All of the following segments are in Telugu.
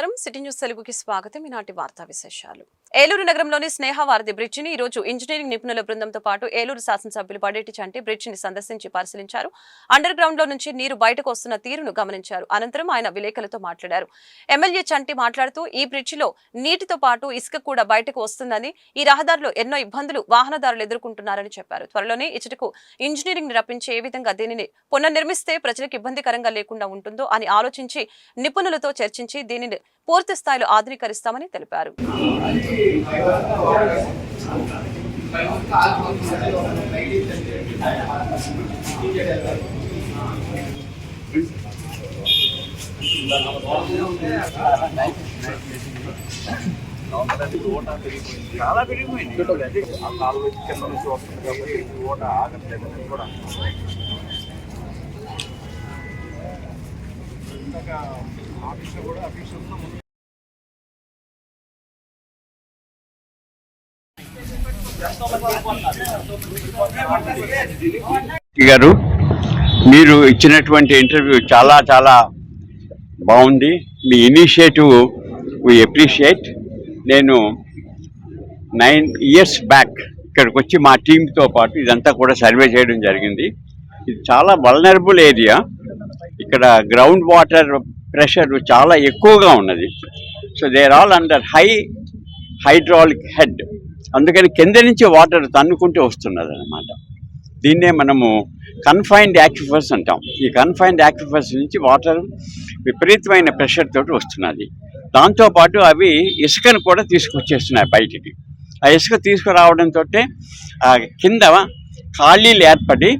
నమస్కారం. సిటీ న్యూస్ తెలుగుకి స్వాగతం. ఈనాటి వార్తా విశేషాలు. ఏలూరు నగరంలోని స్నేహవారధి బ్రిడ్జిని ఈరోజు ఇంజనీరింగ్ నిపుణుల బృందంతో పాటు ఏలూరు శాసనసభ్యులు పడేటి చంటి బ్రిడ్జిని సందర్శించి పరిశీలించారు. అండర్ గ్రౌండ్లో నుంచి నీరు బయటకు వస్తున్న తీరును గమనించారు. అనంతరం ఆయన విలేకరులతో మాట్లాడారు. ఎమ్మెల్యే చంటి మాట్లాడుతూ ఈ బ్రిడ్జిలో నీటితో పాటు ఇసుక కూడా బయటకు వస్తుందని ఈ రహదారిలో ఎన్నో ఇబ్బందులు వాహనదారులు ఎదుర్కొంటున్నారని చెప్పారు. త్వరలోనే ఇచ్చటకు ఇంజనీరింగ్ రప్పించి ఏ విధంగా దీనిని పునర్నిర్మిస్తే ప్రజలకు ఇబ్బందికరంగా లేకుండా ఉంటుందో అని ఆలోచించి నిపుణులతో చర్చించి దీనిని పూర్తి స్థాయిలో ఆధునీకరిస్తామని తెలిపారు. చాలా పెరిగిపోయింది కింద నుంచి వస్తుంది కాబట్టి ఓట ఆగట్లేదు కూడా ఆఫీస్లో కూడా ఆఫీసులో గారు మీరు ఇచ్చినటువంటి ఇంటర్వ్యూ చాలా చాలా బాగుంది. మీ ఇనిషియేటివ్ వి అప్రిషియేట్ నేను నైన్ ఇయర్స్ బ్యాక్ ఇక్కడికి వచ్చి మా టీంతో పాటు ఇదంతా కూడా సర్వే చేయడం జరిగింది. ఇది చాలా వల్నరబుల్ ఏరియా. ఇక్కడ గ్రౌండ్ వాటర్ ప్రెషర్ చాలా ఎక్కువగా ఉన్నది. So they're all under high hydraulic head అందుకని కింద నుంచి వాటర్ తన్నుకుంటూ వస్తున్నది అనమాట దీన్నే మనము కన్ఫైన్డ్ యాక్టిఫర్స్ అంటాం. ఈ కన్ఫైన్డ్ యాక్టిఫర్స్ నుంచి వాటర్ విపరీతమైన ప్రెషర్ తోటి వస్తున్నది. దాంతోపాటు అవి ఇసుకను కూడా తీసుకొచ్చేస్తున్నాయి బయటికి. ఆ ఇసుక తీసుకురావడంతో కింద ఖాళీలు ఏర్పడి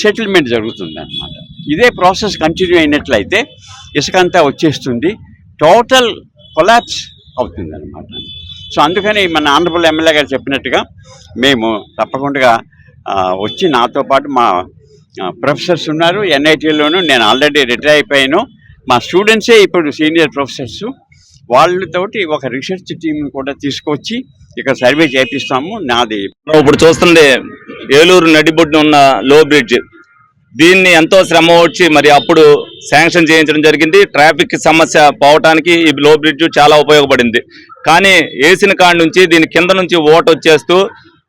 సెటిల్మెంట్ జరుగుతుంది అనమాట ఇదే ప్రాసెస్ కంటిన్యూ అయినట్లయితే ఇసుక అంతా వచ్చేస్తుంది. టోటల్ కొలాప్స్ అవుతుంది అనమాట సో అందుకని మన ఆనరబుల్ ఎమ్మెల్యే గారు చెప్పినట్టుగా మేము తప్పకుండా వచ్చి నాతో పాటు మా ప్రొఫెసర్స్ ఉన్నారు. ఎన్ఐటీలోను నేను ఆల్రెడీ రిటైర్ అయిపోయాను. మా స్టూడెంట్సే ఇప్పుడు సీనియర్ ప్రొఫెసర్స్. వాళ్ళతోటి ఒక రీసెర్చ్ టీంని కూడా తీసుకొచ్చి ఇక్కడ సర్వే చేపిస్తాము. నాది ఇప్పుడు చూస్తుండే ఏలూరు నడిబొడ్డున ఉన్న లో బ్రిడ్జ్ దీన్ని ఎంతో శ్రమ వచ్చి మరి అప్పుడు శాంక్షన్ చేయించడం జరిగింది. ట్రాఫిక్ సమస్య పోవటానికి ఈ లో బ్రిడ్జ్ చాలా ఉపయోగపడింది. కానీ వేసిన కాడ నుంచి దీని కింద నుంచి ఓట్ వచ్చేస్తూ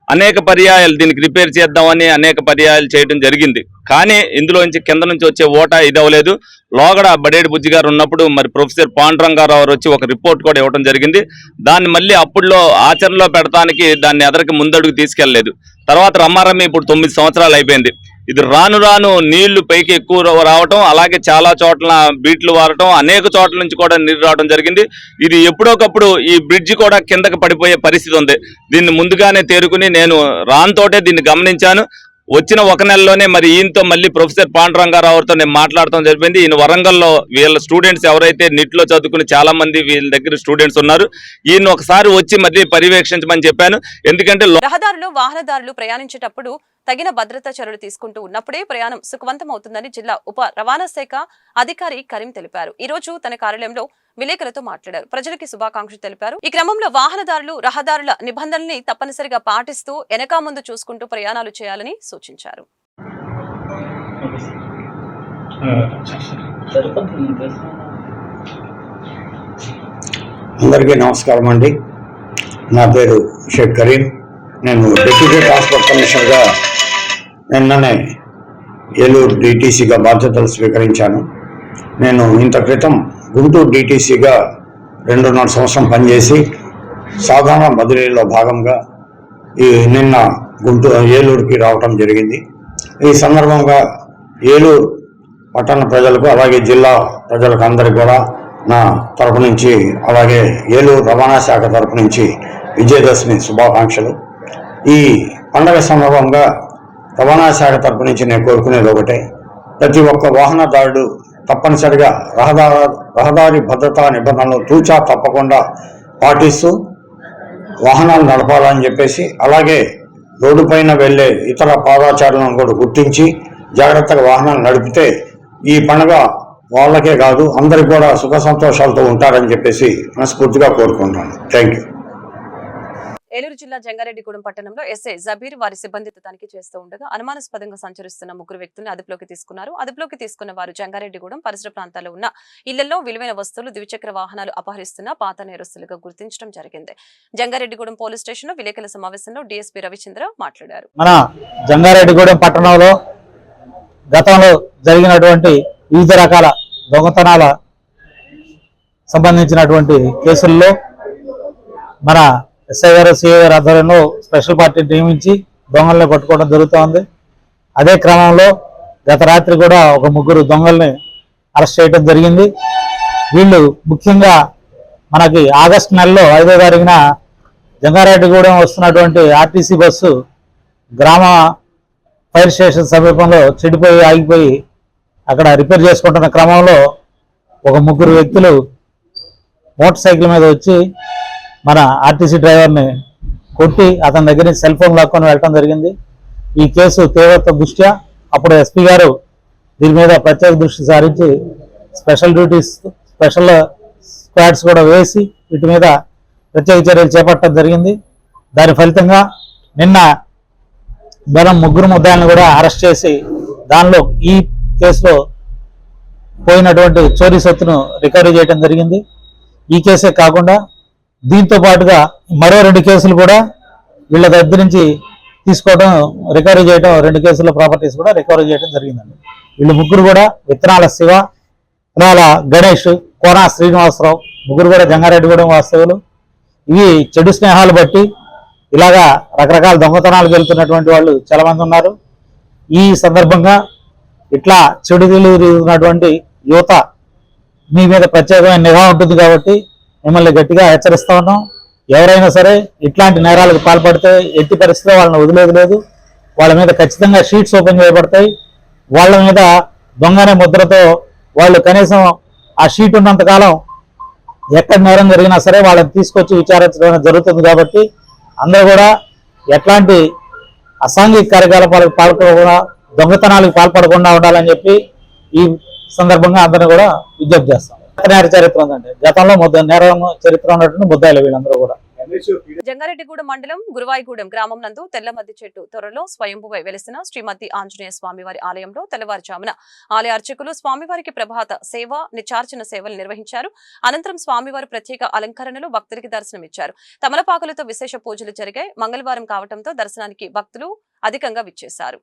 అనేక పర్యాయాలు దీనికి రిపేర్ చేద్దామని అనేక పర్యాయాలు చేయడం జరిగింది. కానీ ఇందులో నుంచి కింద నుంచి వచ్చే ఓట ఇది అవ్వలేదు. లోగడ బడేడు బుజ్జి గారు ఉన్నప్పుడు మరి ప్రొఫెసర్ పాండురంగారావు గారు వచ్చి ఒక రిపోర్ట్ కూడా ఇవ్వడం జరిగింది. దాన్ని మళ్ళీ అప్పుడులో ఆచరణలో పెడతానికి దాన్ని ఎదరికి ముందడుగు తీసుకెళ్ళలేదు తర్వాత రమ్మారమ్మి ఇప్పుడు తొమ్మిది సంవత్సరాలు అయిపోయింది. ఇది రాను రాను నీళ్ళు పైకి ఎక్కువ రావటం అలాగే చాలా చోట్ల బీట్లు వారటం అనేక చోట్ల నుంచి కూడా నీరు రావడం జరిగింది. ఇది ఎప్పుడోకప్పుడు ఈ బ్రిడ్జి కూడా కిందకి పడిపోయే పరిస్థితి ఉంది. దీన్ని ముందుగానే తేరుకుని నేను రాన్తోటే దీన్ని గమనించాను. వచ్చిన ఒక నెలలోనే మరి ఈయనతో మళ్ళీ ప్రొఫెసర్ పాండురంగారావుతో నేను మాట్లాడటం జరిపింది ఈయన వరంగల్లో వీళ్ళ స్టూడెంట్స్ ఎవరైతే నిట్లో చదువుకుని చాలా మంది వీళ్ళ దగ్గర స్టూడెంట్స్ ఉన్నారు. ఈయన ఒకసారి వచ్చి మళ్ళీ పర్యవేక్షించమని చెప్పాను. ఎందుకంటే రహదారులు వాహనదారులు ప్రయాణించేటప్పుడు తగిన భద్రతా చర్యలు తీసుకుంటూ ఉన్నప్పుడే ప్రయాణం సుఖవంతం అవుతుందని జిల్లా ఉప రవాణా శాఖ అధికారి కరీం తెలిపారు. ఈ రోజు తన కార్యాలయంలో విలేకరులతో మాట్లాడారు. ప్రజలకి శుభాకాంక్షలు తెలిపారు. ఈ క్రమంలో వాహనదారులు రహదారుల నిబంధనల్ని తప్పనిసరిగా పాటిస్తూ వెనకా ముందు చూసుకుంటూ ప్రయాణాలు చేయాలని సూచించారు. అందరికీ నమస్కారం అండి. నా పేరు షేక్ కరీం. నేను డిప్యూటీ ట్రాన్స్పోర్ట్ కమిషనర్గా నిన్ననే ఏలూరు డిటీసీగా బాధ్యతలు స్వీకరించాను. నేను ఇంత క్రితం గుంటూరు డిటీసీగా రెండున్నర సంవత్సరం పనిచేసి సాధారణ బదిలీలో భాగంగా ఈ నిన్న గుంటూరు ఏలూరుకి రావటం జరిగింది. ఈ సందర్భంగా ఏలూరు పట్టణ ప్రజలకు అలాగే జిల్లా ప్రజలకు అందరికీ కూడా నా తరపు నుంచి అలాగే ఏలూరు రవాణా శాఖ తరపు నుంచి విజయదశమి శుభాకాంక్షలు. ఈ పండగ సందర్భంగా రవాణా శాఖ తరపు నుంచి నేను కోరుకునేది ఒకటే. ప్రతి ఒక్క వాహనదారుడు తప్పనిసరిగా రహదారి రహదారి భద్రతా నిబంధనలు తూచా తప్పకుండా పాటిస్తూ వాహనాలు నడపాలని చెప్పేసి అలాగే రోడ్డు పైన వెళ్ళే ఇతర పాదాచారులను కూడా గుర్తించి జాగ్రత్తగా వాహనాలు నడిపితే ఈ పండుగ వాళ్ళకే కాదు అందరికి కూడా సుఖ సంతోషాలతో ఉంటారని చెప్పేసి మనస్ఫూర్తిగా కోరుకుంటున్నాను. థ్యాంక్ యూ ఏలూరు జిల్లా జంగారెడ్డిగూడెం పట్టణంలో ఎస్ఐ జబీర్ వారి సిబ్బందితో తనిఖీ చేస్తూ ఉండగా అనుమానాస్పదంగా సంచరిస్తున్న ముగ్గురు వ్యక్తులను అదుపులోకి తీసుకున్నారు. అదుపులోకి తీసుకున్న వారు జంగారెడ్డిగూడెం పరిసర ప్రాంతాల్లో ఉన్న ఇళ్ళలో విలువైన వస్తువులు ద్విచక్ర వాహనాలు అపహరిస్తున్న పాత నేరస్తులుగా గుర్తించడం జరిగింది. జంగారెడ్డిగూడెం పోలీస్ స్టేషన్లో విలేకరుల సమావేశంలో డిఎస్పీ రవిచంద్ర మాట్లాడారు. మన జంగారెడ్డిగూడెం పట్టణంలో గతంలో జరిగినటువంటి వివిధ రకాల దొంగతనాల సంబంధించినటువంటి కేసుల్లో మన ఎస్ఐ గారు సిఐ గారు ఆధ్వర్యంలో స్పెషల్ పార్టీ నియమించి దొంగల్ని పట్టుకోవడం జరుగుతోంది. అదే క్రమంలో గత రాత్రి కూడా ఒక ముగ్గురు దొంగల్ని అరెస్ట్ చేయడం జరిగింది. వీళ్ళు ముఖ్యంగా మనకి ఆగస్టు నెలలో ఐదో తారీఖున జంగారెడ్డిగూడెం వస్తున్నటువంటి ఆర్టీసీ బస్సు గ్రామ ఫైర్ స్టేషన్ సమీపంలో చెడిపోయి ఆగిపోయి అక్కడ రిపేర్ చేసుకుంటున్న క్రమంలో ఒక ముగ్గురు వ్యక్తులు మోటార్ సైకిల్ మీద వచ్చి మన ఆర్టీసీ డ్రైవర్ని కొట్టి అతని దగ్గర నుంచి సెల్ ఫోన్ లాక్కొని వెళ్ళడం జరిగింది. ఈ కేసు తీవ్రత దృష్ట్యా అప్పుడు ఎస్పీ గారు దీని మీద ప్రత్యేక దృష్టి సారించి స్పెషల్ డ్యూటీస్ స్పెషల్ స్క్వాడ్స్ కూడా వేసి వీటి మీద ప్రత్యేక చర్యలు చేపట్టడం జరిగింది. దాని ఫలితంగా నిన్న బలం ముగ్గురు ముద్దాలను కూడా అరెస్ట్ చేసి దానిలో ఈ కేసులో పోయినటువంటి చోరీ సొత్తును రికవరీ చేయడం జరిగింది. ఈ కేసే కాకుండా దీంతో పాటుగా మరో రెండు కేసులు కూడా వీళ్ళ దగ్గర నుంచి తీసుకోవడం రికవరీ చేయడం రెండు కేసుల ప్రాపర్టీస్ కూడా రికవరీ చేయడం జరిగిందండి. వీళ్ళు ముగ్గురు కూడా విత్తనాల శివ విత్తనాల గణేష్ కోనా శ్రీనివాసరావు ముగ్గురు కూడా జంగారెడ్డిగూడెం వాస్తవులు ఇవి చెడు స్నేహాలు బట్టి ఇలాగా రకరకాల దొంగతనాలు వెళ్తున్నటువంటి వాళ్ళు చాలా మంది ఉన్నారు. ఈ సందర్భంగా ఇట్లా చెడు తిరుగుతున్నటువంటి యువత మీ మీద ప్రత్యేకమైన నిఘా ఉంటుంది కాబట్టి మిమ్మల్ని గట్టిగా హెచ్చరిస్తా ఉన్నాం. ఎవరైనా సరే ఇట్లాంటి నేరాలకు పాల్పడితే ఎట్టి పరిస్థితిలో వాళ్ళని వదిలేదు లేదు. వాళ్ళ మీద ఖచ్చితంగా షీట్స్ ఓపెన్ చేయబడతాయి. వాళ్ళ మీద దొంగనే ముద్రతో వాళ్ళు కనీసం ఆ షీట్ ఉన్నంతకాలం ఎక్కడ నేరం జరిగినా సరే వాళ్ళని తీసుకొచ్చి విచారించడం జరుగుతుంది కాబట్టి అందరూ కూడా ఎట్లాంటి అసాంఘిక కార్యకలాపాలకు పాల్పడకుండా దొంగతనాలకు పాల్పడకుండా ఉండాలని చెప్పి ఈ సందర్భంగా అందరిని కూడా విజ్ఞప్తి చేస్తాం. నేర చరిత్ర ఉందండి. గతంలో ముద్ద నేరం చరిత్ర ఉన్నటువంటి ముద్దాయిలు వీళ్ళందరూ కూడా. జంగారెడ్డిగూడెం మండలం గురువాయిగూడెం గ్రామం నందు తెల్లమద్ది చెట్టు త్వరలో స్వయంభువై వెలిసిన శ్రీమతి ఆంజనేయ స్వామివారి ఆలయంలో తెల్లవారుజామున ఆలయ అర్చకులు స్వామివారికి ప్రభాత సేవ నిచార్చన సేవలు నిర్వహించారు. అనంతరం స్వామివారు ప్రత్యేక అలంకరణలు భక్తులకి దర్శనమిచ్చారు. తమలపాకులతో విశేష పూజలు జరిగాయి. మంగళవారం కావడంతో దర్శనానికి భక్తులు అధికంగా విచ్చేశారు.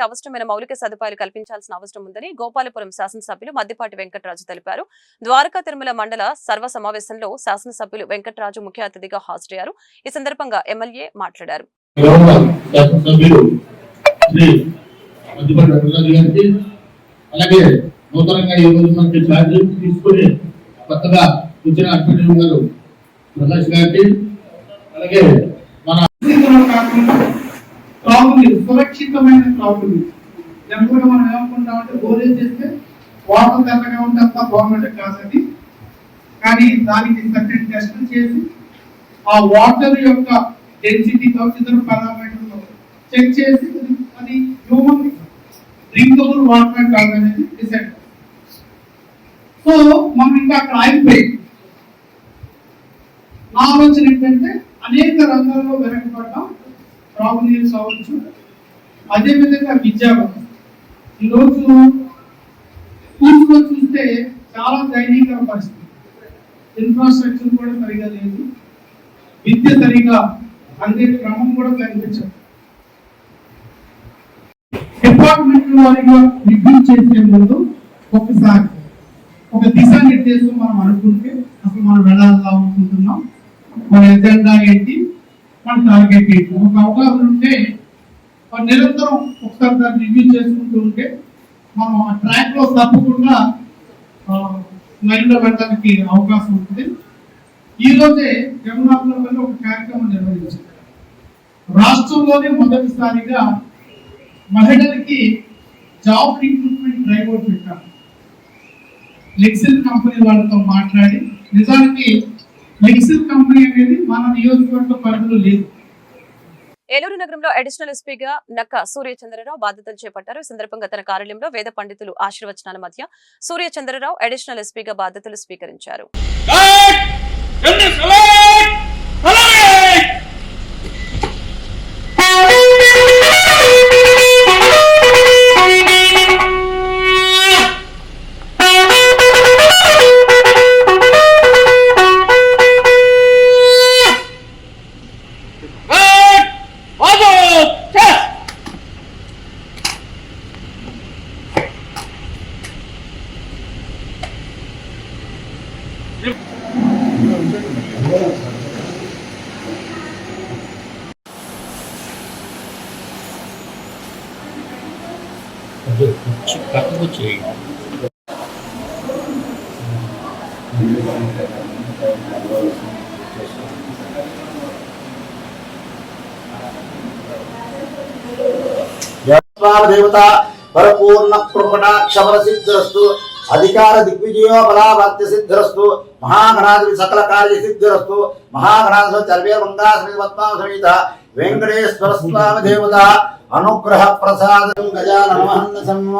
మండలంలోని అవసరమైన మౌలిక సదుపాయాలు కల్పించాల్సిన అవసరం ఉందని గోపాలపురం శాసనసభ్యులు మద్దిపాటి వెంకటరాజు తెలిపారు. ద్వారకా తిరుమల మండల సర్వ సమావేశంలో శాసనసభ్యులు వెంకటరాజు ముఖ్య అతిథిగా హాజరయ్యారు. ఈ సందర్భంగా ఎమ్మెల్యే మాట్లాడారు. అలాగే నూతనంగా ఈ రోజు మనకి తీసుకుని కొత్తగా వచ్చిన గారు ప్రకాష్ గారికి అలాగే మన పరిస్థితుల్లో కాకుండా త్రాగునీరు సురక్షితమైన త్రాగునీరు జనరల్గా మనం ఏమనుకుంటామంటే బోరేజ్ చేస్తే వాటర్ తెల్లగా ఉంటే అంతా గవర్నమెంట్ కాదని కానీ దానికి సర్టెన్ టెస్టులు చేసి ఆ వాటర్ యొక్క డెన్సిటీతో ఇతర పారామీటర్లు చెక్ చేసి అది- హ్యూమన్ డ్రింకబుల్ వాటర్ కాదనేది డిసైడ్ సో మనం ఇంకా అక్కడ ఆగిపోయి. నా ఆలోచన ఏంటంటే అనేక రంగాల్లో వెనకబడ్డాం. త్రాగునీరు కావచ్చు అదేవిధంగా విద్యా ఈరోజు స్కూల్స్లో చూస్తే చాలా దయనీయకర పరిస్థితి. ఇన్ఫ్రాస్ట్రక్చర్ కూడా సరిగా లేదు. విద్య సరిగా అందే క్రమం కూడా కనిపించదు. డిపార్ట్మెంట్ వారిగా రివ్యూ చేసే ముందు ఒకసారి ఒక దిశానిర్దేశం మనం అనుకుంటే అసలు మనం వెళ్ళాలా అనుకుంటున్నాం. మన ఎజెండా ఏంటి? మన టార్గెట్ ఏంటి? ఒక అవగాహన ఉంటే నిరంతరం ఒకసారి దాన్ని రివ్యూ చేసుకుంటూ ఉంటే మనం ఆ ట్రాక్లో తప్పకుండా లైన్లో వెళ్ళడానికి అవకాశం ఉంటుంది. ఈ రోజే జగన్నాథంలో ఒక కార్యక్రమం నిర్వహించారు. రాష్ట్రంలోనే మొదటిసారిగా మహిళలకి జాబ్ రిక్రూట్మెంట్ డ్రైవ్ అవుట్ పెట్టారు. లెక్సిల్ కంపెనీ వాళ్ళతో మాట్లాడి నిజానికి లెక్సిల్ కంపెనీ అనేది మన నియోజకవర్గ పరిధిలో లేదు. ఏలూరు నగరంలో అడిషనల్ ఎస్పీగా నక్క సూర్యచంద్రరావు బాధ్యతలు చేపట్టారు. ఈ సందర్భంగా తన కార్యాలయంలో వేద పండితులు ఆశీర్వచనాల మధ్య సూర్యచంద్రరావు అడిషనల్ ఎస్పీగా బాధ్యతలు స్వీకరించారు. దేవత పరిపూర్ణ కృపణాక్షర సిద్ధిరస్తు అధికార దిగ్విజయో బలాభక్తి సిద్ధిరస్తు మహాగణాధిపతి సకల కార్య సిద్ధిరస్తు మహాగణాధి చర్వే మంగాశ్రీ పద్మావ సమేత వెంకటేశ్వర స్వామి దేవత అనుగ్రహ ప్రసాదం గజానమహన్న సమ్మ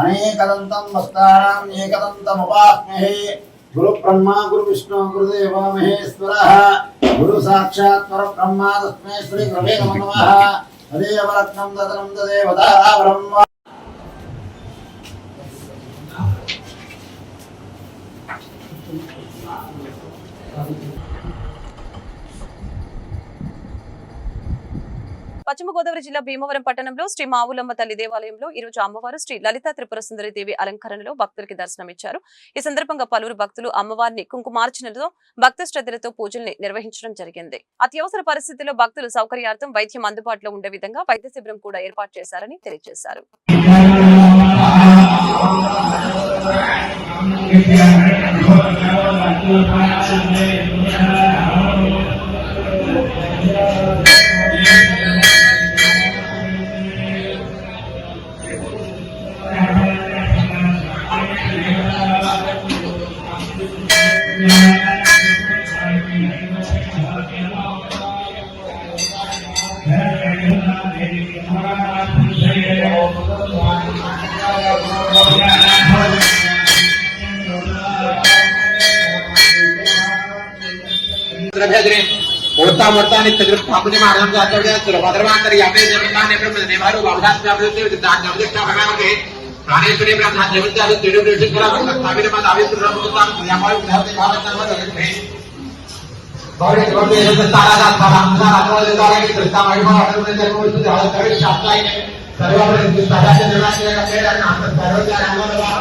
అనేకదంతం మస్తారాం ఏకదంతం గురు బ్రహ్మ గురు విష్ణు గురుదేవ మహేశ్వర గురు సాక్షాత్ పర బ్రహ్మ తస్మై శ్రీ గురవే నమో. నమః తదేవ రత్నం తదనం తదేవతా బ్రహ్మ పశ్చిమ గోదావరి జిల్లా భీమవరం పట్టణంలో శ్రీ మావులమ్మ తల్లి దేవాలయంలో ఈ రోజు అమ్మవారు శ్రీ లలిత త్రిపుర సుందరి దేవి అలంకరణలో భక్తులకి దర్శనమిచ్చారు. ఈ సందర్భంగా పలువురు భక్తులు అమ్మవారిని కుంకుమార్చనలతో భక్త శ్రద్ధలతో పూజల్ని నిర్వహించడం జరిగింది. అత్యవసర పరిస్థితుల్లో భక్తులు సౌకర్యార్థం వైద్యం అందుబాటులో ఉండే విధంగా వైద్య శిబిరం కూడా ఏర్పాటు చేశారని తెలియజేశారు. ठाकुर महाराज ಪ್ರಾಣೇಶ್ವರಿ ಬ್ರಹ್ಮ ದೇವತೆ ಅದು ತಿರುಗುಗಳ ಸಾವಿರ ಮಾತು ಆವಿಸುರ ಯಾವ ಗೌರಿ ಗೌರಿ ಸಾರಾದ ಶಾಸ್ತ್ರ सर्वांनी स्वतःच्या देवाशिवाय केला ना आपण सर्वच्या रामाला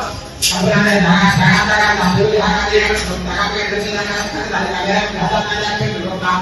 आपल्याने धागा धागा धागा धागा धागा धागा धागा धागा धागा धागा धागा धागा धागा धागा धागा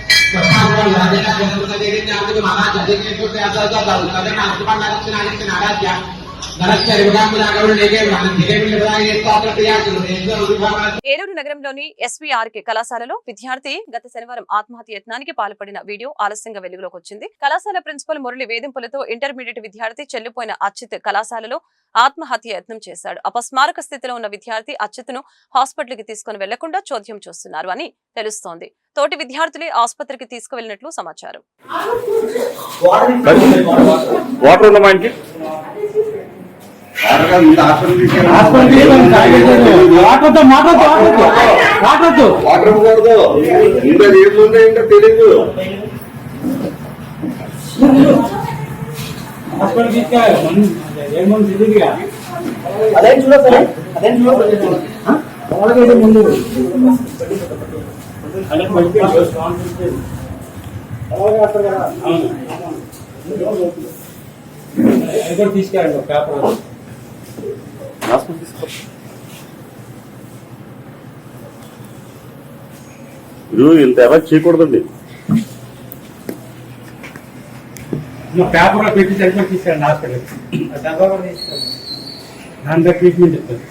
పేరు ఏలూరు నగరంలోని ఎస్వీఆర్కే కళాశాలలో విద్యార్థి గత శనివారం ఆత్మహత్య యత్నానికి పాల్పడిన వీడియో ఆలస్యంగా వెలుగులోకి వచ్చింది. కళాశాల ప్రిన్సిపల్ మురళి వేధింపులతో ఇంటర్మీడియట్ విద్యార్థి చెల్లిపోయిన అచ్యుత్ కళాశాలలో ఆత్మహత్య యత్నం చేశాడు. అపస్మారక స్థితిలో ఉన్న విద్యార్థి అచ్చితను హాస్పిటల్కి తీసుకుని వెళ్ళకుండా చోద్యం చూస్తున్నారు అని తెలుస్తోంది. తోటి విద్యార్థులే ఆసుపత్రికి తీసుకువెళ్ళినట్లు సమాచారం. మాట్లాడదు వాటర్ ఇంకా ఏముందో ఇంకా ముందు తీసుకెళ్ళండి పేపర్ మీరు ఇంత ఎఫెక్ట్ చేయకూడదండి. పేపర్లో పెట్టి తీసుకెళ్ళండి హాస్పిటల్ తీసుకెళ్ళండి దాని దగ్గర ట్రీట్మెంట్ ఇస్తుంది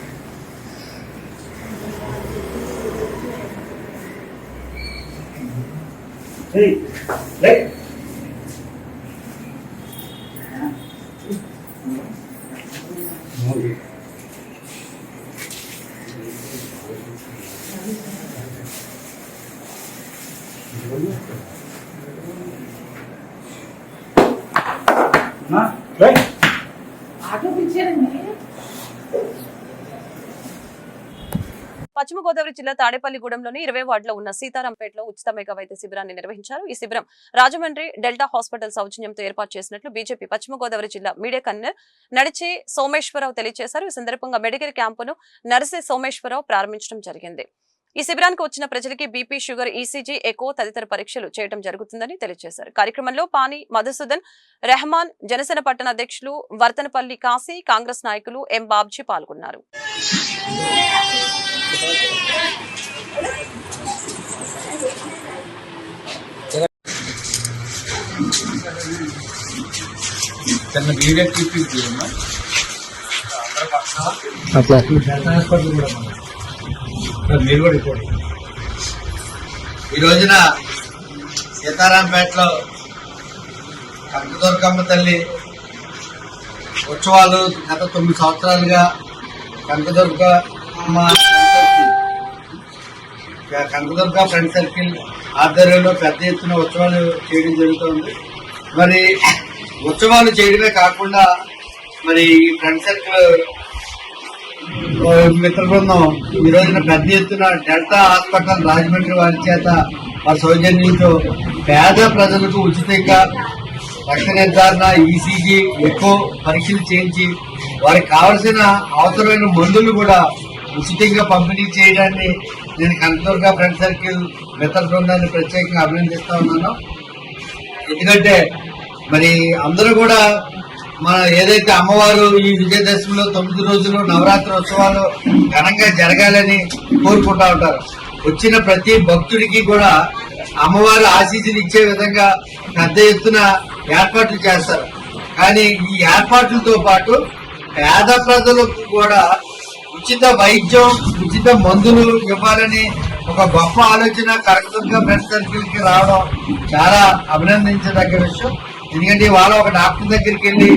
రైట్ పశ్చిమ గోదావరి జిల్లా తాడేపల్లిగూడెంలోని ఇరవై వార్డులో ఉన్న సీతారాంపేటలో ఉచిత మెగా వైద్య శిబిరాన్ని నిర్వహించారు. ఈ శిబిరం రాజమండ్రి డెల్టా హాస్పిటల్ సౌజన్యంతో ఏర్పాటు చేసినట్లు బీజేపీ పశ్చిమ గోదావరి జిల్లా మీడియా కన్వీనర్ నడిచి సోమేశ్వరరావు తెలియజేశారు. ఈ సందర్భంగా మెడికల్ క్యాంపును నర్సి సోమేశ్వరరావు ప్రారంభించడం జరిగింది. ఈ శిబిరానికి వచ్చిన ప్రజలకి బీపీ షుగర్ ఈసీజీ ఎకో తదితర పరీక్షలు చేయడం జరుగుతుందని తెలియజేశారు. కార్యక్రమంలో పాని మధుసూదన్ రెహమాన్ జనసేన పట్టణ అధ్యక్షులు వర్తనపల్లి కాశీ కాంగ్రెస్ నాయకులు ఎం బాబ్జీ పాల్గొన్నారు. మీరు కూడా రిపోర్ట్ ఈ రోజున సీతారాంపేటలో కనకదుర్గమ్మ తల్లి ఉత్సవాలు గత తొమ్మిది సంవత్సరాలుగా కనకదుర్గ అమ్మ కనకదుర్గ ఫ్రెండ్ సర్కిల్ ఆధ్వర్యంలో పెద్ద ఎత్తున ఉత్సవాలు చేయడం జరుగుతుంది. మరి ఉత్సవాలు చేయడమే కాకుండా మరి ఈ ఫ్రెండ్ సర్కిల్ మిత్ర బృందం ఈ రోజున పెద్ద ఎత్తున డెల్టా హాస్పిటల్ రాజమండ్రి వారి చేత వారి సౌజన్యంతో పేద ప్రజలకు ఉచితంగా రక్త నిర్ధారణ ఈసీజీ ఎక్కువ పరీక్షలు చేయించి వారికి కావలసిన అవసరమైన మందులు కూడా ఉచితంగా పంపిణీ చేయడాన్ని నేను కంట్రోల్గా ఫ్రెండ్ సర్కిల్ మిత్ర బృందాన్ని ప్రత్యేకంగా అభినందిస్తా ఉన్నాను. ఎందుకంటే మరి అందరూ కూడా మన ఏదైతే అమ్మవారు ఈ విజయదశమిలో తొమ్మిది రోజులు నవరాత్రి ఉత్సవాలు ఘనంగా జరగాలని కోరుకుంటా ఉంటారు. వచ్చిన ప్రతి భక్తుడికి కూడా అమ్మవారు ఆశీస్సులు ఇచ్చే విధంగా పెద్ద ఎత్తున ఏర్పాట్లు చేస్తారు. కానీ ఈ ఏర్పాట్లతో పాటు పేద ప్రజలకు కూడా ఉచిత వైద్యం ఉచిత మందులు ఇవ్వాలని ఒక గొప్ప ఆలోచన కరెక్ట్గా ఫ్రెండ్ సర్కిల్కి రావడం చాలా అభినందించదగ్గ విషయం. ఎందుకంటే వాళ్ళ ఒక డాక్టర్ దగ్గరికి వెళ్ళి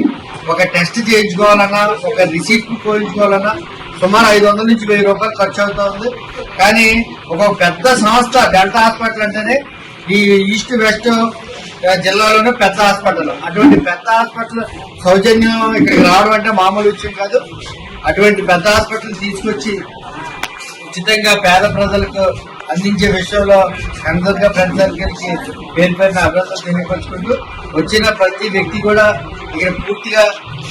ఒక టెస్ట్ చేయించుకోవాలన్నా ఒక రిసీప్ట్ పోయించుకోవాలన్నా సుమారు ఐదు వందల నుంచి వెయ్యి రూపాయలు ఖర్చు అవుతుంది కానీ ఒక పెద్ద సంస్థ డెల్టా హాస్పిటల్ అంటేనే ఈ ఈస్ట్ వెస్ట్ జిల్లాలోనే పెద్ద హాస్పిటల్. అటువంటి పెద్ద హాస్పిటల్ సౌజన్యం ఇక్కడికి రావడం అంటే మామూలు విషయం కాదు. అటువంటి పెద్ద హాస్పిటల్ తీసుకొచ్చి ఉచితంగా పేద ప్రజలకు అందించే విషయంలో అందరిగా ఫ్రెండ్ సర్కిల్కి పేరు పేరున అభినందనలు తెలియపరుచుకుంటూ వచ్చిన ప్రతి వ్యక్తి కూడా ఇక్కడ పూర్తిగా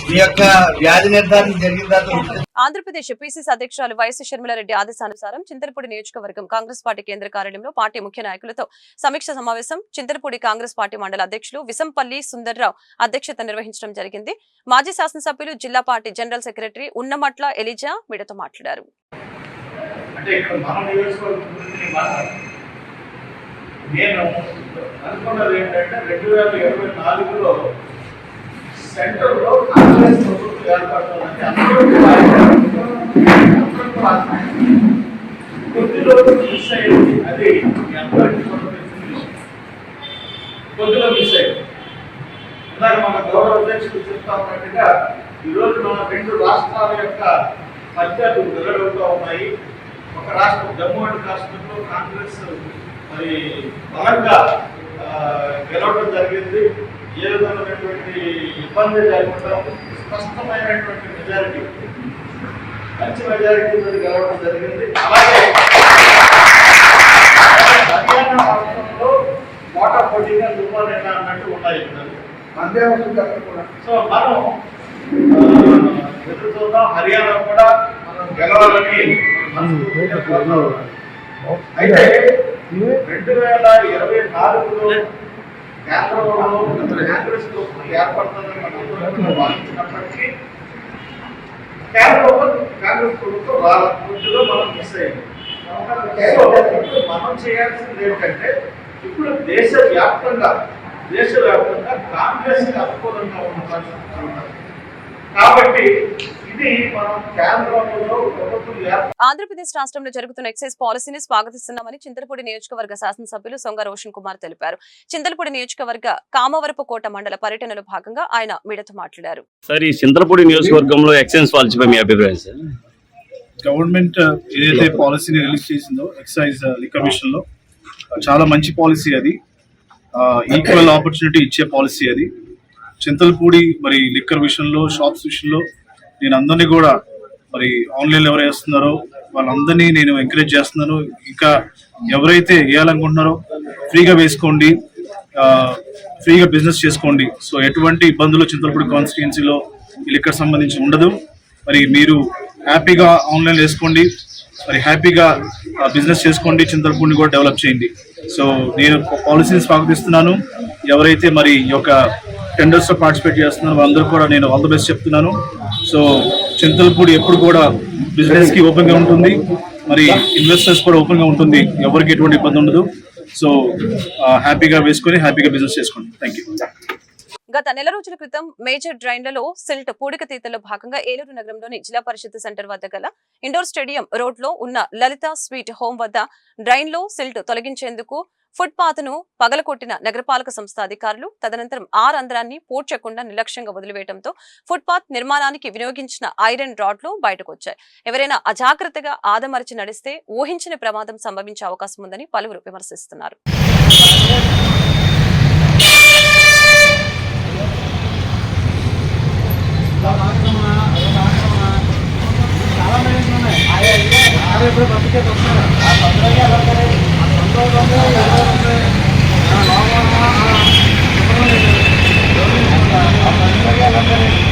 మీ యొక్క వ్యాధి నిర్ధారణ జరిగిన తర్వాత ఆంధ్రప్రదేశ్ పిసిసి అధ్యక్షురాలు వైఎస్ షర్మిలారెడ్డి ఆదేశానుసారం చింతలపూడి నియోజకవర్గం కాంగ్రెస్ పార్టీ కేంద్ర కార్యాలయంలో పార్టీ ముఖ్య నాయకులతో సమీక్ష సమావేశం చింతలపూడి కాంగ్రెస్ పార్టీ మండల అధ్యక్షులు విసంపల్లి సుందర్రావు అధ్యక్షత నిర్వహించడం జరిగింది. మాజీ శాసనసభ్యులు జిల్లా party general secretary Unnamatla Eliza మీడతో మాట్లాడారు. అంటే ఇక్కడ మన నియోజకవర్గం గురించి మాట్లాడాలి నేను అనుకున్నది ఏంటంటే రెండు వేల ఇరవై నాలుగులో సెంటర్లో కాంగ్రెస్ ప్రభుత్వం ఏర్పడుతుందంటే అందరూ కొద్ది రోజులు మిస్ అయ్యింది. అది మీ అందరికీ కూడా విషయం. కొద్దిలో మిస్ అయ్యింది. ఇందాక మన గౌరవ అధ్యక్షుడు చెప్తా ఉన్నట్టుగా ఈరోజు మన రెండు రాష్ట్రాల యొక్క మధ్యలు వెలువడుతూ ఉన్నాయి. ఒక రాష్ట్రం జమ్మూ అండ్ కాశ్మీర్లో కాంగ్రెస్ మరి బలంగా గెలవడం జరిగింది. ఏ విధమైనటువంటి ఇబ్బంది లేకుండా స్పష్టమైనటువంటి మెజారిటీ మంచి మెజారిటీ గెలవడం జరిగింది. అలాగే హర్యానా రాష్ట్రంలో మోటా పోటీగా దుర్మార్గంగా అన్నట్టు ఉన్నాయి. ఉంటుంది అక్కడ కూడా. సో మనం ఎదురు చూద్దాం. హర్యానా కూడా మనం గెలవాలని. అయితే రెండు వేల ఇరవై నాలుగులో కేంద్రంలో కాంగ్రెస్ ఏర్పడుతుందని భావించినప్పటికీ కేంద్రంలో కాంగ్రెస్ ప్రభుత్వం రాల మనం మిస్ అయ్యింది మనం చేయాల్సింది ఏంటంటే ఇప్పుడు దేశవ్యాప్తంగా దేశవ్యాప్తంగా కాంగ్రెస్ అనుకూలంగా ఉన్న పరిస్థితులు ఉన్నాయి. కాబట్టి ఇది మనం కేంద్రంలో ప్రభుత్వం ఏర్ప ఆంధ్రప్రదేశ్ రాష్ట్రంలో జరుగుతున్న ఎక్సైజ్ పాలసీని స్వాగతిస్తున్నామని చింతలపూడి నియోజకవర్గ శాసనసభ్యులు సొంగ రోషన్ కుమార్ తెలిపారు. చింతలపూడి నియోజకవర్గ కామవరపుకోట మండల పర్యటనలో భాగంగా ఆయన మీడియాతో మాట్లాడారు. సార్ ఈ చింతలపూడి నియోజకవర్గంలో ఎక్సైజ్ పాలసీపై మీ అభిప్రాయం సార్? గవర్నమెంట్ ఏదైతే పాలసీని రిలీజ్ చేసిందో ఎక్సైజ్ లిక్కర్ విషయంలో చాలా మంచి పాలసీ అది. ఈక్వల్ ఆపర్చునిటీ ఇచ్చే పాలసీ అది. చింతలపూడి మరి లిక్కర్ విషయంలో షాప్స్ విషయంలో నేను అందరినీ కూడా మరి ఆన్లైన్లో ఎవరు వేస్తున్నారో వాళ్ళందరినీ నేను ఎంకరేజ్ చేస్తున్నాను. ఇంకా ఎవరైతే వేయాలనుకుంటున్నారో ఫ్రీగా వేసుకోండి. ఫ్రీగా బిజినెస్ చేసుకోండి. సో ఎటువంటి ఇబ్బందులు చింతలపూడి కాన్స్టిట్యున్సీలో ఈ లిక్కర్ సంబంధించి ఉండదు. మరి మీరు హ్యాపీగా ఆన్లైన్ వేసుకోండి. మరి హ్యాపీగా బిజినెస్ చేసుకోండి. చింతలపూడిని కూడా డెవలప్ చేయండి. సో నేను పాలసీని స్వాగతిస్తున్నాను. ఎవరైతే మరి ఈ యొక్క టెండర్స్లో పార్టిసిపేట్ చేస్తున్నారు. వాళ్ళందరూ కూడా నేను ఆల్ ద బెస్ట్ చెప్తున్నాను. సో చింతలపూడి ఎప్పుడు కూడా బిజినెస్కి ఓపెన్గా ఉంటుంది. మరి ఇన్వెస్టర్స్ కూడా ఓపెన్గా ఉంటుంది. ఎవరికి ఎటువంటి ఇబ్బంది ఉండదు. సో హ్యాపీగా వేసుకొని హ్యాపీగా బిజినెస్ చేసుకోండి. థ్యాంక్ యూ గత నెల రోజుల క్రితం మేజర్ డ్రైన్లలో సిల్ట్ పూడిక తీతల్లో భాగంగా ఏలూరు నగరంలోని జిల్లా పరిషత్ సెంటర్ వద్ద గల ఇండోర్ స్టేడియం రోడ్లో ఉన్న లలిత స్వీట్ హోమ్ వద్ద డ్రైన్లో సిల్ట్ తొలగించేందుకు ను పగలకొట్టిన నగరపాలక సంస్థ అధికారులు తదనంతరం ఆ రంధ్రాన్ని పూడ్చకుండా నిర్లక్ష్యంగా వదిలివేయడంతో ఫుట్పాత్ నిర్మాణానికి వినియోగించిన ఐరన్ రాడ్లు బయటకొచ్చాయి ఎవరైనా అజాగ్రత్తగా ఆదమరిచి నడిస్తే ఊహించిన ప్రమాదం సంభవించే అవకాశం ఉందని పలువురు విమర్శిస్తున్నారు Thank you.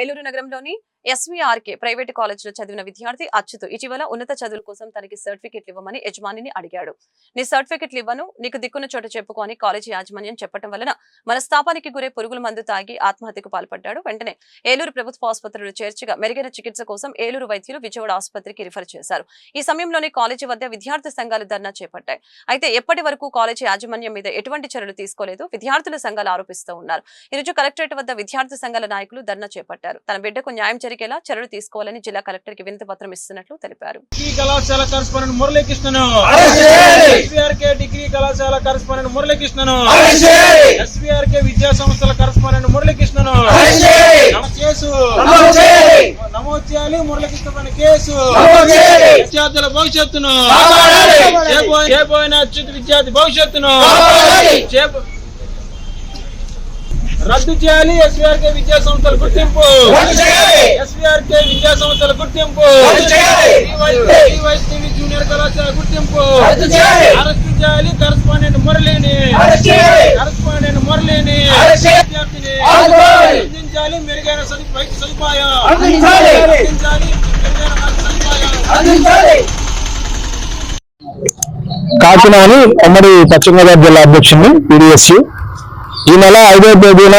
ఏలూరు నగరంలోని ఎస్వీఆర్కే ప్రైవేట్ కాలేజీలో చదివిన విద్యార్థి అచ్చుతు ఇటీవల ఉన్నత చదువుల కోసం తనకి సర్టిఫికెట్లు ఇవ్వమని యజమానిని అడిగాడు. నీ సర్టిఫికెట్లు ఇవ్వను నీకు దిక్కున్న చోట చెప్పుకొని కాలేజీ యాజమాన్యం చెప్పడం వలన మనస్తాపానికి గురే పురుగుల మందు తాగి ఆత్మహత్యకు పాల్పడ్డాడు. వెంటనే ఏలూరు ప్రభుత్వ ఆసుపత్రిలో చేర్చగా మెరుగైన చికిత్స కోసం ఏలూరు వైద్యులు విజయవాడ ఆసుపత్రికి రిఫర్ చేశారు. ఈ సమయంలోనే కాలేజీ వద్ద విద్యార్థి సంఘాలు ధర్నా చేపట్టాయి. అయితే ఎప్పటి వరకు కాలేజీ యాజమాన్యం మీద ఎటువంటి చర్యలు తీసుకోలేదు? విద్యార్థుల సంఘాలు ఆరోపిస్తూ ఉన్నారు. ఈరోజు కలెక్టరేట్ వద్ద విద్యార్థి సంఘాల నాయకులు ధర్నా చేపట్టారు. తన బిడ్డకు న్యాయం జరిగేలా చర్యలు తీసుకోవాలని జిల్లా కలెక్టర్కి వినతి పత్రం ఇస్తున్నట్లు తెలిపారు. కళాశాల కరస్పాండెంట్ మురళీకృష్ణను. ఎస్వీఆర్కే డిగ్రీ కళాశాల కరస్పాండెంట్ మురళీకృష్ణను. ఎస్వీఆర్కే విద్యా సంస్థల కరస్పాండెంట్ మురళీకృష్ణను. నమోదు కేసు నమోదు చేయాలి మురళీకృష్ణ పైన కేసు విద్యార్థుల భవిష్యత్తును. చేపోయిన అచ్యుత విద్యార్థి భవిష్యత్తును. చేప- రద్దు చేయాలి. ఎస్వీఆర్కే విద్యా సంస్థల గుర్తింపు. ఎస్వీఆర్కే విద్యా సంస్థల గుర్తింపు. జూనియర్ కళాశాల గుర్తింపు. అరెస్ట్ చేయాలి. కరస్పాండెంట్ మురళిని. కరస్పాండెంట్ మురళిని. విద్యార్థిని అందించాలి. మెరుగైన వైద్య సదుపాయం. అందించాలి. సదుపాయం. కాకినాని ఉమ్మడి పశ్చిమ గోదావరి జిల్లా అధ్యక్షుడిని పీడిఎస్యు ఈ నెల ఐదో తేదీన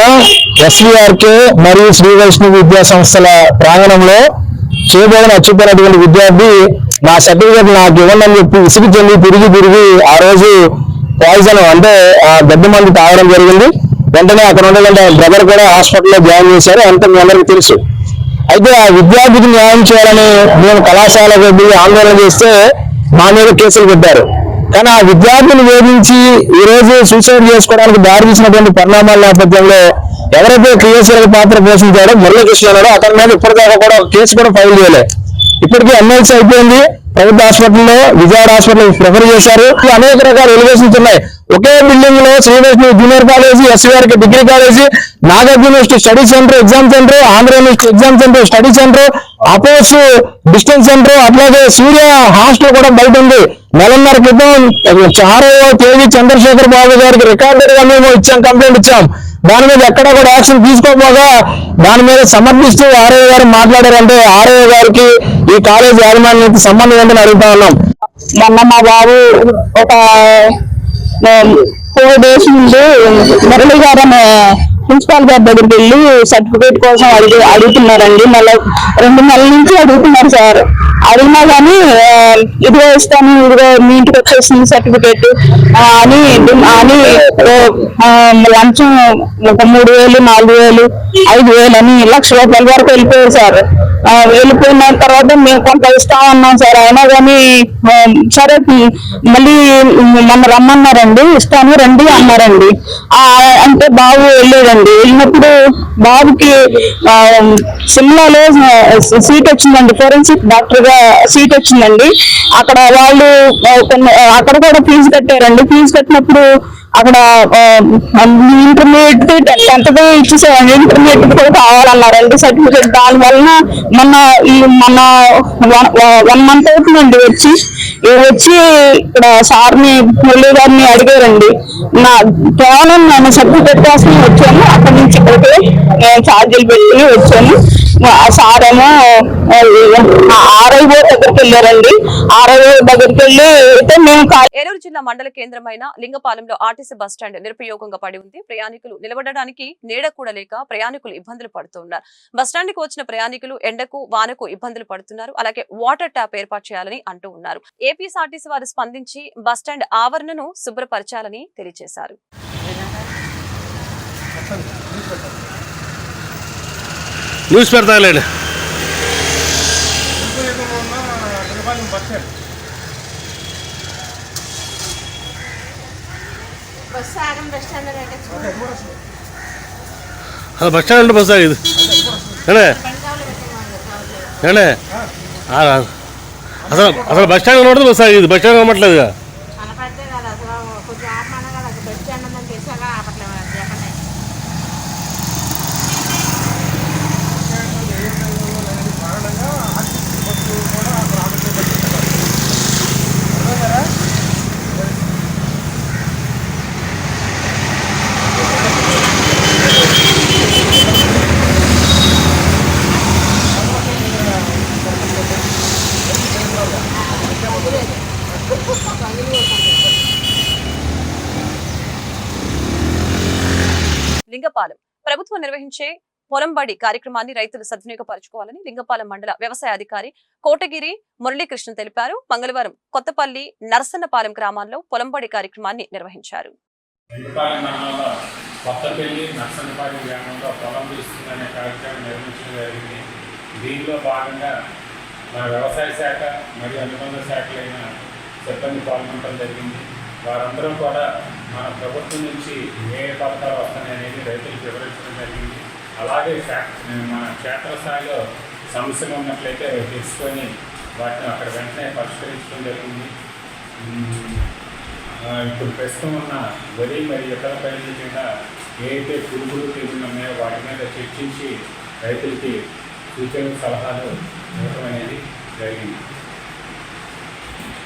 ఎస్వీఆర్కే మరియు శ్రీ వైష్ణవి విద్యా సంస్థల ప్రాంగణంలో చేయబోయిన అచ్చుతున్నటువంటి విద్యార్థి నా సర్టిఫికేట్ నాకు ఇవ్వండి అని చెప్పి ఇసుగు చెంది తిరిగి తిరిగి ఆ రోజు పాయిజన్ అంటే ఆ గడ్డి మందు తాగడం జరిగింది. వెంటనే అక్కడ ఉండాలంటే బ్రదర్ కూడా హాస్పిటల్లో జాయిన్ చేశారు. అంత మీ అందరికీ తెలుసు. అయితే ఆ విద్యార్థికి న్యాయం చేయాలని నేను కళాశాలకు వెళ్ళి ఆందోళన చేస్తే మా మీద కేసులు పెట్టారు. కానీ ఆ విద్యార్థిని వేధించి ఈ రోజు సూసైడ్ చేసుకోవడానికి దారి తీసినటువంటి పరిణామాల నేపథ్యంలో ఎవరైతే క్రియాశీలక పాత్ర పోషించాడో మురళీకృష్ణ అతని మీద ఇప్పటిదాకా కూడా కేసు కూడా ఫైల్ చేయలేదు ఇప్పటికీ ఎమ్మెల్సీ అయిపోయింది. ప్రభుత్వ హాస్పిటల్లో విజయవాడ హాస్పిటల్ ప్రిఫర్ చేశారు. అనేక రకాల ఎలివేషన్స్ ఉన్నాయి. ఒకే బిల్డింగ్లో Sri Vaishnav junior college ఎస్వీఆర్కి degree college Nagar university study centre exam centre Andhra university exam centre study centre అపోస్ distance centre అట్లాగే సూర్య హాస్టల్ కూడా బయట ఉంది. నెలన్నర క్రితం ఆరవ తేదీ చంద్రశేఖర్ బాబు గారికి రికార్డెడ్గా మేము ఇచ్చాం కంప్లైంట్ ఇచ్చాం. దాని మీద ఎక్కడ కూడా యాక్షన్ తీసుకోపోగా దాని మీద సమర్థిస్తూ ఆర్ఏ గారు మాట్లాడారంటే ఆర్ఏ గారికి ఈ కాలేజ్ యాజమాన్యానికి సంబంధం ఏంటని అడుగుతా ఉన్నాం. మొన్న మా బాబు ఒక ఫోర్ డేస్ ముందు మురళి గారు అనే ప్రిన్సిపాల్ గారి దగ్గరికి వెళ్ళి సర్టిఫికేట్ కోసం అడిగి అడుగుతున్నారండి. మళ్ళీ రెండు నెలల నుంచి అడుగుతున్నారు సార్. అడిగినా కానీ ఇదిగో ఇస్తాను ఇదిగో మీ ఇంటికి వచ్చేసింది సర్టిఫికేట్ అని అని లంచం ఒక మూడు వేలు నాలుగు వేలు ఐదు వేలు అని లక్ష రూపాయల వరకు వెళ్ళిపోయారు సార్. వెళ్ళిపోయిన తర్వాత మేము కొంత ఇస్తా ఉన్నాం సార్. అయినా కానీ సరే మళ్ళీ మన రమ్మన్నారండి. ఇస్తాను రండి అన్నారండి. అంటే బాబు వెళ్ళాడండి వెళ్ళినప్పుడు బాబుకి సిమ్లాలో సీట్ వచ్చిందండి. ఫోరెన్సిక్ డాక్టర్గా సీట్ వచ్చిందండి. అక్కడ వాళ్ళు అక్కడ కూడా ఫీజు కట్టారండి. ఫీజు కట్టినప్పుడు అక్కడ ఇంటర్మీడియట్ టెన్త్ ఇచ్చేసారండి ఇంటర్మీడియట్ కూడా కావాలన్నారు. కావాలన్నారండి సర్టిఫికేట్ దాని వలన మొన్న ఈ మొన్న వన్ మంత్ అవుతుందండి వచ్చి. వచ్చి ఇక్కడ సార్ని మురళి గారిని అడిగారండి. నా కేవలం నేను సర్టిఫికేట్ కోసం వచ్చాను. అక్కడి నుంచి ఇక్కడికి నేను ఛార్జీలు పెట్టి వచ్చాను. సారేమో ఆర్ఐఓ దగ్గరికి వెళ్ళారండి. ఆర్ఐఓ దగ్గరికి వెళ్ళి అయితే మేము ఏలూరు జిల్లా మండల కేంద్రమైన లింగపాలెంలో ఆర్టీసీ బస్ స్టాండ్ నిరుపయోగంగా పడి ఉంది. ప్రయాణికులు నిలబడడానికి నీడ కూడా లేక ప్రయాణికులు ఇబ్బందులు పడుతున్నారు. బస్ స్టాండ్కి వచ్చిన ప్రయాణికులు ఎండకు వానకు ఇబ్బందులు పడుతున్నారు. అలాగే వాటర్ ట్యాప్ ఏర్పాటు చేయాలని అంటూ ఉన్నారు. ఏపీఎస్ఆర్టీసీ వారు స్పందించి బస్ స్టాండ్ ఆవరణను శుభ్రపరచాలని తెలియజేశారు. న్యూస్ పెడతాలేండి అది బస్ స్టాండ్ బస్ ఇది. ఏడే ఏడే అసలు అసలు బస్ స్టాండ్ కనబడుతుంది బస్ ఇది. బస్ స్టాండ్ కనబడట్లేదుగా. ప్రభుత్వం నిర్వహించే పొలంబడి కార్యక్రమాన్ని రైతులు సద్వినియోగపరచుకోవాలని లింగపాలెం మండల వ్యవసాయ అధికారి కోటగిరి మురళీకృష్ణ తెలిపారు. మంగళవారం కొత్తపల్లి నరసన్నపాలెం గ్రామాల్లో పొలంబడి కార్యక్రమాన్ని నిర్వహించారు. కొత్తపల్లి నర్సనపాటి గ్రామంలో పొలం పిలుస్తుందనే కార్యక్రమం నిర్వహించడం జరిగింది. దీనిలో భాగంగా మన వ్యవసాయ శాఖ మరియు అనుబంధ శాఖలైన సిబ్బంది పాల్గొనడం జరిగింది. వారందరూ కూడా మన ప్రభుత్వం నుంచి ఏ పథకాలు వస్తాయి అనేది రైతులకు వివరించడం జరిగింది. అలాగే శా- మన క్షేత్రస్థాయిలో సమస్యలు ఉన్నట్లయితే తెలుసుకొని వాటిని అక్కడ వెంటనే పరిష్కరించడం జరిగింది. ఇప్పుడు ప్రస్తుతం ఉన్న వరి మరియు ఇతర పైన కింద ఏదైతే పురుగులు తెగులు ఉన్నాయో వాటి మీద చర్చించి రైతులకి సూచనలు సలహాలు ఇవ్వడం అనేది జరిగింది.